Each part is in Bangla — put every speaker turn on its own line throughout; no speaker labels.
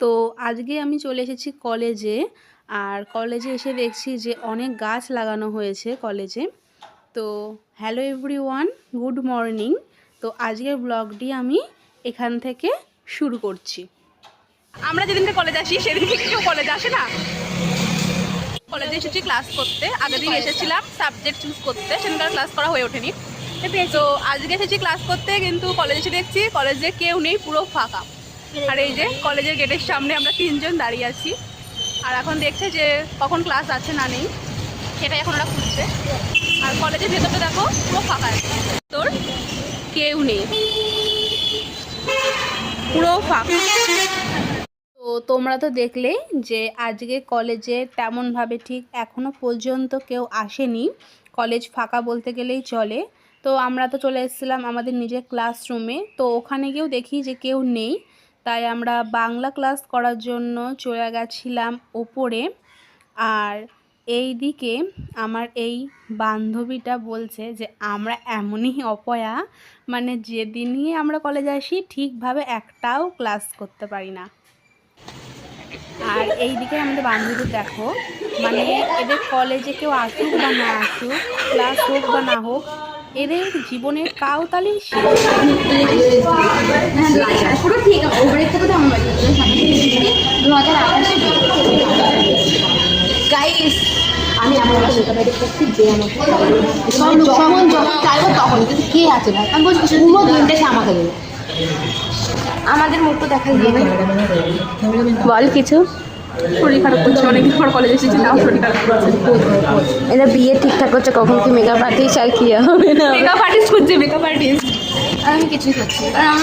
তো আজকে আমি চলে এসেছি কলেজে। আর কলেজে এসে দেখছি যে অনেক গাছ লাগানো হয়েছে কলেজে। তো hello everyone good morning. তো আজকের ব্লগটি আমি এখান থেকে শুরু করছি। আমরা যেদিনকে কলেজ আসি সেদিন থেকে কেউ কলেজ আসে না? কলেজে এসেছি ক্লাস করতে। আগের দিন এসেছিলাম সাবজেক্ট চুজ করতে সেদিনকার ক্লাস করা হয়ে ওঠেনি। তো আজকে এসেছি ক্লাস করতে কিন্তু কলেজে এসে দেখছি কলেজে কেউ নেই পুরো ফাঁকা। আর এই যে কলেজের গেটের সামনে আমরা তিনজন দাঁড়িয়ে আছি। আর এখন দেখছে যে কখন ক্লাস আছে না নেই সেটাই এখন ওরা খুঁজছে। আর কলেজের ভেতরটা দেখো, পুরো ফাঁকা তোর কেউ নেই। পুরো ফাঁকা। তো তোমরা তো দেখলেই যে আজকে কলেজে তেমনভাবে ঠিক এখনও পর্যন্ত কেউ আসেনি। কলেজ ফাঁকা বলতে গেলেই চলে। তো আমরা তো চলে এসেছিলাম আমাদের নিজের ক্লাসরুমে তো ওখানে গিয়েও দেখি যে কেউ নেই। তাই আমরা বাংলা ক্লাস করার জন্য চলে গেছিলাম ওপরে। আর এই দিকে আমার এই বান্ধবীটা বলছে যে, আমরা এমনই অপয়া মানে যেদিনই আমরা কলেজে আসি, ঠিকভাবে একটাও ক্লাস করতে পারি না। আর এই দিকে আমাদের বান্ধবী দেখো মানে এদের কলেজে কেউ আসুক বা না আসুক ক্লাস হোক বা না হোক এদের জীবনের কাউতালি
আমি আমার কাছে মেকআপ করছি যে আমার যখন যখন চাইব তখন কিন্তু কে আছে না? আমি বলছি পুরো দিনটা সে আমাকে দেবে। আমাদের মুখ তো দেখাই দেবে
বল কিছু। শরীর খারাপ করছে অনেকদিন পর কলেজে এসেছি নাও শরীর খারাপ করছে।
এরা বিয়ে ঠিকঠাক করছে কখন কি মেকআপ আর্টিস্ট আর কি হবে না
মেকআপ আর্টিস্ট খুঁজছে মেকআপ আর্টিস্ট
আমি কিছুই করছি কারণ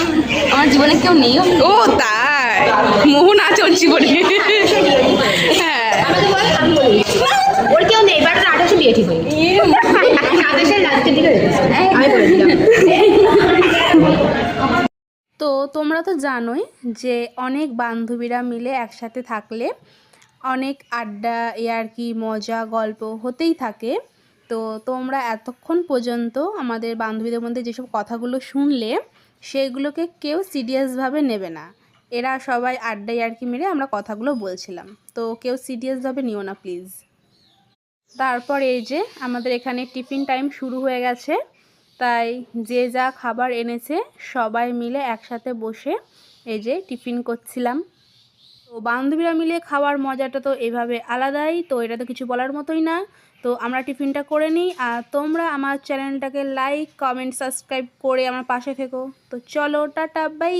আমার জীবনে কেউ নেই
ও তাই? মোহন আছে ওর জীবনে। হ্যাঁ।
ওর কেউ নেই বাট আঠাশে বিয়ে ঠিক হয়নি। আঠাশের লাস্টের দিকে আমি বলে দিলাম।
তোমরা তো জানোই যে অনেক বান্ধবীরা মিলে একসাথে থাকলে অনেক আড্ডা, ইয়ার্কি, মজা, গল্প হতেই থাকে। তো তোমরা এতক্ষণ পর্যন্ত আমাদের বান্ধবীদের মধ্যে যেসব কথাগুলো শুনলে, সেগুলোকে কেউ সিরিয়াসভাবে নেবে না। এরা সবাই আড্ডা, ইয়ার্কি মেরে আমরা কথাগুলো বলছিলাম। তো কেউ সিরিয়াসভাবে নিও না, প্লিজ। তারপর এই যে আমাদের এখানে টিফিন টাইম শুরু হয়ে গেছে। তাই যে যা খাবার এনেছে সবাই মিলে একসাথে বসে এই যে টিফিন করছিলাম। তো বান্ধবীরা মিলে খাওয়ার মজাটা তো এভাবে আলাদাই, তো এটা তো কিছু বলার মতোই না। তো আমরা টিফিনটা করে নিই আর তোমরা আমার চ্যানেলটাকে লাইক কমেন্ট সাবস্ক্রাইব করে আমার পাশে থেকো। তো চলো, টাটা বাই